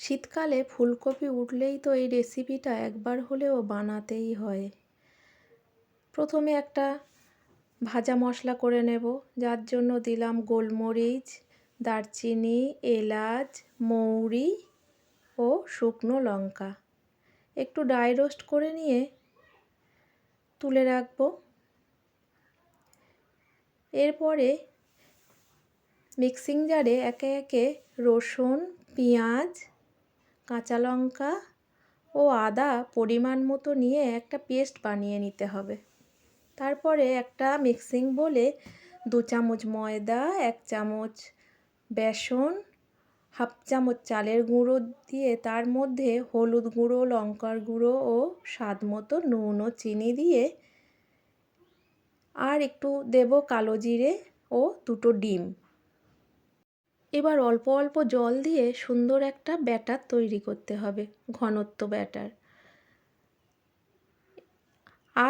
শীতকালে ফুলকপি উঠলেই তো এই রেসিপিটা একবার হলেও বানাতেই হয়। প্রথমে একটা ভাজা মশলা করে নেব, যার জন্য দিলাম গোলমরিচ, দারচিনি, এলাচ, মৌরি ও শুকনো লঙ্কা। একটু ড্রাই রোস্ট করে নিয়ে তুলে রাখব। এরপরে মিক্সিং জারে একে একে রসুন, পেঁয়াজ কাঁচা লঙ্কা ও আদা পরিমাণ মতো নিয়ে একটা পেস্ট বানিয়ে নিতে হবে। তারপরে একটা মিক্সিং বলে দু চামচ ময়দা, এক চামচ বেসন, হাফ চামচ চালের গুঁড়ো দিয়ে তার মধ্যে হলুদ গুঁড়ো, লঙ্কার গুঁড়ো ও স্বাদ মতো নুন ও চিনি দিয়ে আর একটু দেব কালো জিরে ও দুটো ডিম। এবার অল্প অল্প জল দিয়ে সুন্দর একটা ব্যাটার তৈরি করতে হবে, ঘনত্ব ব্যাটার।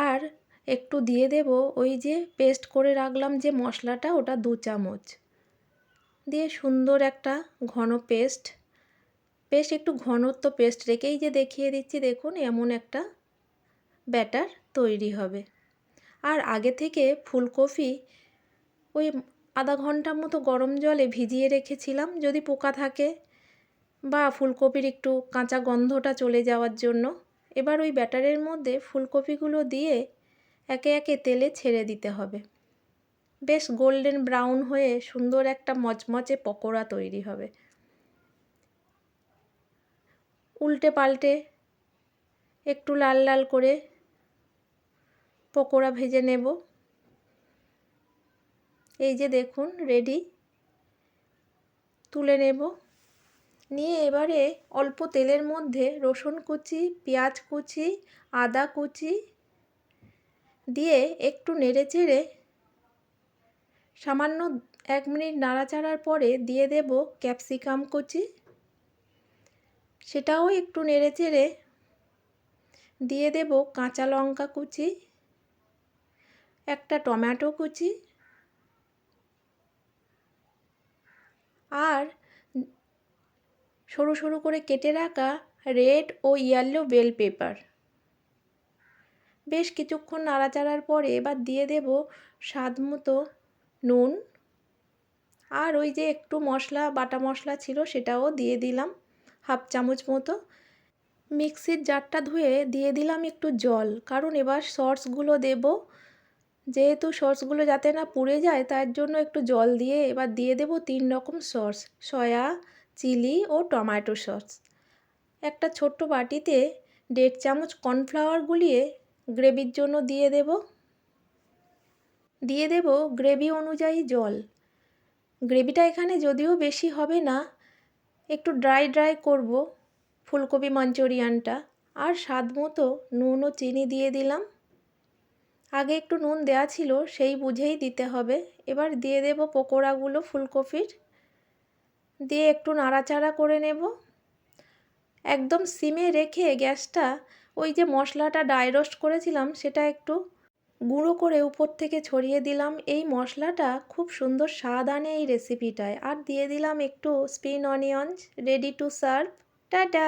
আর একটু দিয়ে দেব ওই যে পেস্ট করে রাখলাম যে মশলাটা, ওটা দু চামচ। দিয়ে সুন্দর একটা ঘন পেস্ট, বেশ একটু ঘনত্ব পেস্ট রেখেই যে দেখিয়ে দিচ্ছি, দেখুন এমন একটা ব্যাটার তৈরি হবে। আর আগে থেকে ফুলকপি ওই আধা ঘণ্টার মতো গরম জলে ভিজিয়ে রেখেছিলাম যদি পোকা থাকে বা ফুলকপির একটু কাঁচা গন্ধটা চলে যাওয়ার জন্য। এবার ওই ব্যাটারের মধ্যে ফুলকপিগুলো দিয়ে একে একে তেলে ছেড়ে দিতে হবে। বেশ গোল্ডেন ব্রাউন হয়ে সুন্দর একটা মচমচে পকোড়া তৈরি হবে। উল্টে পাল্টে একটু লাল লাল করে পকোড়া ভেজে নেব। এই যে দেখুন রেডি তুলে নেব। নিয়ে এবারে অল্প তেলের মধ্যে রসুন কুচি, পেঁয়াজ কুচি, আদা কুচি দিয়ে একটু নেড়ে চেড়ে সামান্য এক মিনিট নাড়াচাড়ার পরে দিয়ে দেব ক্যাপসিকাম কুচি। সেটাও একটু নেড়ে চেড়ে দিয়ে দেব কাঁচা লঙ্কা কুচি, একটা টমেটো কুচি আর সরু সরু করে কেটে রাখা রেড ও ইয়েলো বেল পেপার বেশ কিছুক্ষণ নাড়াচাড়ার পরে এবার দিয়ে দেব স্বাদ মতো নুন। আর ওই যে একটু মশলা, বাটা মশলা ছিল সেটাও দিয়ে দিলাম, হাফ চামচ মতো। মিক্সির জারটা ধুয়ে দিয়ে দিলাম একটু জল, কারণ এবার সসগুলো দেব যেহেতু সসগুলো যাতে না পুড়ে যায়, তার জন্য একটু জল দিয়ে এবার দিয়ে দেব তিন রকম সস, সয়া, চিলি ও টমেটো সস। একটা ছোট্ট বাটিতে দেড় চামচ কর্নফ্লাওয়ার গুলিয়ে গ্রেভির জন্য দিয়ে দেব। দিয়ে দেব গ্রেভি অনুযায়ী জল। গ্রেভিটা এখানে যদিও বেশি হবে না, একটু ড্রাই ড্রাই করব ফুলকপি মাঞ্চুরিয়ানটা। আর স্বাদ মতো নুন ও চিনি দিয়ে দিলাম। আগে একটু নুন দেওয়া ছিল, সেই বুঝেই দিতে হবে। এবার দিয়ে দেব পকোড়াগুলো ফুলকপির। দিয়ে একটু নাড়াচাড়া করে নেব। একদম সিমে রেখে গ্যাসটা, ওই যে মশলাটা ড্রাই রোস্ট করেছিলাম, সেটা একটু গুঁড়ো করে উপর থেকে ছড়িয়ে দিলাম। এই মশলাটা খুব সুন্দর স্বাদ আনে এই রেসিপিটায় আর দিয়ে দিলাম একটু spring onions ready to serve tata!